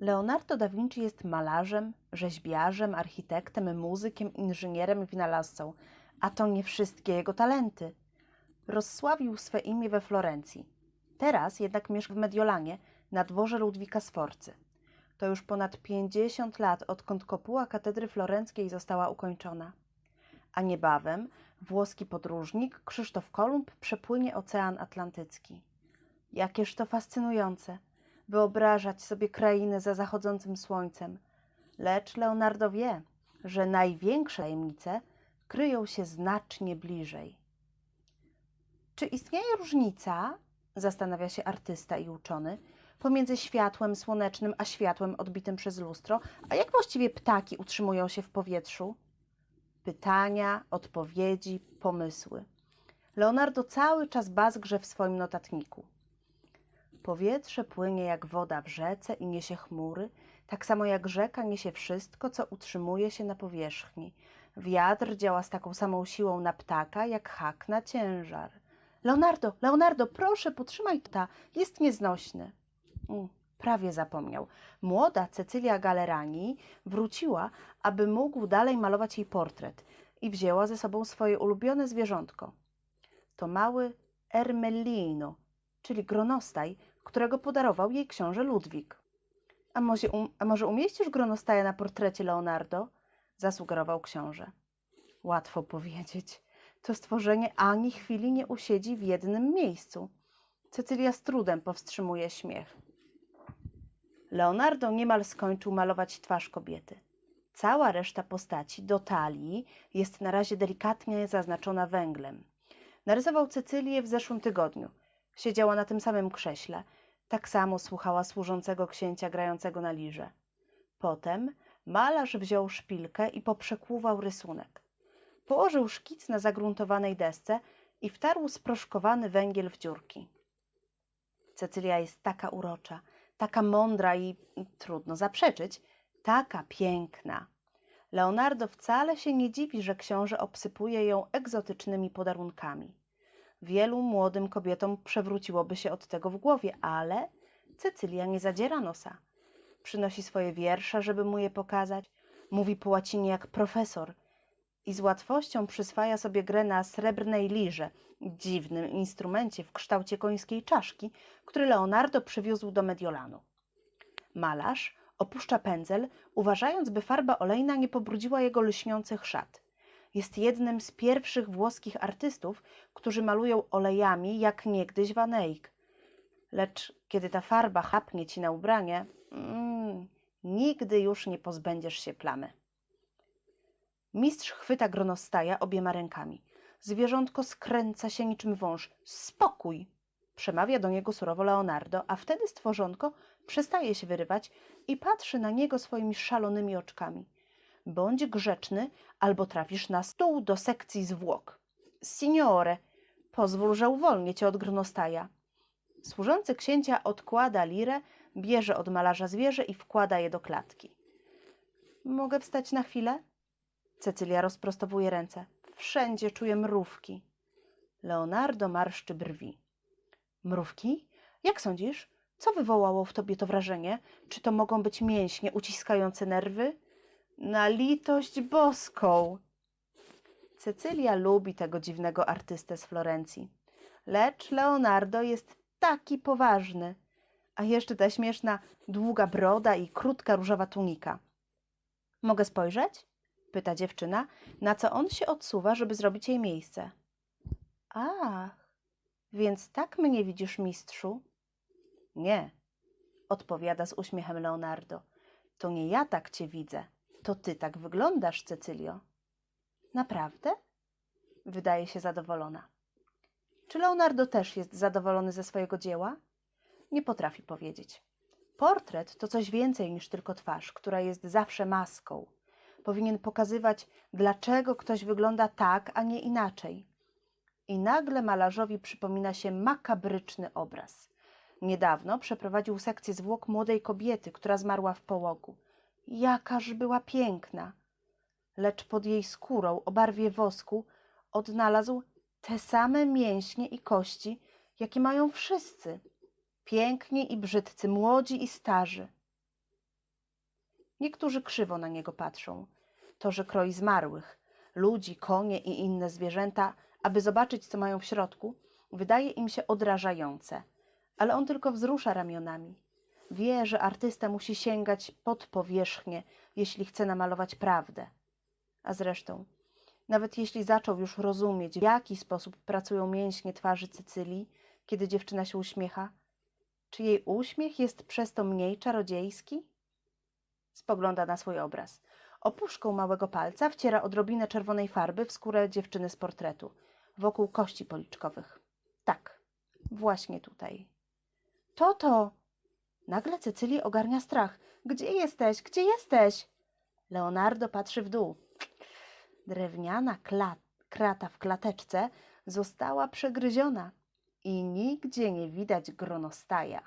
Leonardo da Vinci jest malarzem, rzeźbiarzem, architektem, muzykiem, inżynierem, wynalazcą, a to nie wszystkie jego talenty. Rozsławił swe imię we Florencji. Teraz jednak mieszka w Mediolanie, na dworze Ludwika Sforcy. To już ponad 50 lat, odkąd kopuła katedry florenckiej została ukończona. A niebawem włoski podróżnik Krzysztof Kolumb przepłynie Ocean Atlantycki. Jakież to fascynujące wyobrażać sobie krainę za zachodzącym słońcem. Lecz Leonardo wie, że największe tajemnice kryją się znacznie bliżej. Czy istnieje różnica, zastanawia się artysta i uczony, pomiędzy światłem słonecznym a światłem odbitym przez lustro, a jak właściwie ptaki utrzymują się w powietrzu? Pytania, odpowiedzi, pomysły. Leonardo cały czas bazgrze w swoim notatniku. Powietrze płynie jak woda w rzece i niesie chmury, tak samo jak rzeka niesie wszystko, co utrzymuje się na powierzchni. Wiatr działa z taką samą siłą na ptaka, jak hak na ciężar. Leonardo, Leonardo, proszę, potrzymaj ta, jest nieznośny. Mm, prawie zapomniał. Młoda Cecylia Galerani wróciła, aby mógł dalej malować jej portret i wzięła ze sobą swoje ulubione zwierzątko. To mały Ermellino, czyli gronostaj, którego podarował jej książę Ludwik. A może, um, a może umieścisz gronostaja na portrecie Leonardo? zasugerował książę. Łatwo powiedzieć. To stworzenie ani chwili nie usiedzi w jednym miejscu. Cecylia z trudem powstrzymuje śmiech. Leonardo niemal skończył malować twarz kobiety. Cała reszta postaci do talii jest na razie delikatnie zaznaczona węglem. Narysował Cecylię w zeszłym tygodniu. Siedziała na tym samym krześle. Tak samo słuchała służącego księcia grającego na lirze. Potem malarz wziął szpilkę i poprzekłuwał rysunek. Położył szkic na zagruntowanej desce i wtarł sproszkowany węgiel w dziurki. Cecylia jest taka urocza, taka mądra i trudno zaprzeczyć, taka piękna. Leonardo wcale się nie dziwi, że książę obsypuje ją egzotycznymi podarunkami. Wielu młodym kobietom przewróciłoby się od tego w głowie, ale Cecylia nie zadziera nosa. Przynosi swoje wiersze, żeby mu je pokazać. Mówi po łacinie jak profesor i z łatwością przyswaja sobie grę na srebrnej lirze, dziwnym instrumencie w kształcie końskiej czaszki, który Leonardo przywiózł do Mediolanu. Malarz opuszcza pędzel, uważając, by farba olejna nie pobrudziła jego lśniących szat. Jest jednym z pierwszych włoskich artystów, którzy malują olejami jak niegdyś Van Eyck. Lecz kiedy ta farba chapnie ci na ubranie, mm, nigdy już nie pozbędziesz się plamy. Mistrz chwyta gronostaja obiema rękami. Zwierzątko skręca się niczym wąż. Spokój! Przemawia do niego surowo Leonardo, a wtedy stworzonko przestaje się wyrywać i patrzy na niego swoimi szalonymi oczkami. Bądź grzeczny, albo trafisz na stół do sekcji zwłok. Signore, pozwól, że uwolnię cię od gronostaja. Służący księcia odkłada lirę, bierze od malarza zwierzę i wkłada je do klatki. Mogę wstać na chwilę? Cecylia rozprostowuje ręce. Wszędzie czuję mrówki. Leonardo marszczy brwi. Mrówki? Jak sądzisz? Co wywołało w tobie to wrażenie? Czy to mogą być mięśnie uciskające nerwy? Na litość boską! Cecylia lubi tego dziwnego artystę z Florencji. Lecz Leonardo jest taki poważny. A jeszcze ta śmieszna, długa broda i krótka różowa tunika. Mogę spojrzeć? pyta dziewczyna, na co on się odsuwa, żeby zrobić jej miejsce. Ach, więc tak mnie widzisz, mistrzu? Nie, odpowiada z uśmiechem Leonardo. To nie ja tak cię widzę, to ty tak wyglądasz, Cecylio. Naprawdę? Wydaje się zadowolona. Czy Leonardo też jest zadowolony ze swojego dzieła? Nie potrafi powiedzieć. Portret to coś więcej niż tylko twarz, która jest zawsze maską. Powinien pokazywać, dlaczego ktoś wygląda tak, a nie inaczej. I nagle malarzowi przypomina się makabryczny obraz. Niedawno przeprowadził sekcję zwłok młodej kobiety, która zmarła w połogu. Jakaż była piękna! Lecz pod jej skórą o barwie wosku odnalazł te same mięśnie i kości, jakie mają wszyscy. Piękni i brzydcy, młodzi i starzy. Niektórzy krzywo na niego patrzą. To, że kroi zmarłych, ludzi, konie i inne zwierzęta, aby zobaczyć, co mają w środku, wydaje im się odrażające. Ale on tylko wzrusza ramionami. Wie, że artysta musi sięgać pod powierzchnię, jeśli chce namalować prawdę. A zresztą, nawet jeśli zaczął już rozumieć, w jaki sposób pracują mięśnie twarzy Cycylii, kiedy dziewczyna się uśmiecha, czy jej uśmiech jest przez to mniej czarodziejski? Spogląda na swój obraz. Opuszką małego palca wciera odrobinę czerwonej farby w skórę dziewczyny z portretu, wokół kości policzkowych. Tak, właśnie tutaj. To to! Nagle Cecylię ogarnia strach. Gdzie jesteś? Gdzie jesteś? Leonardo patrzy w dół. Drewniana krata w klateczce została przegryziona i nigdzie nie widać gronostaja.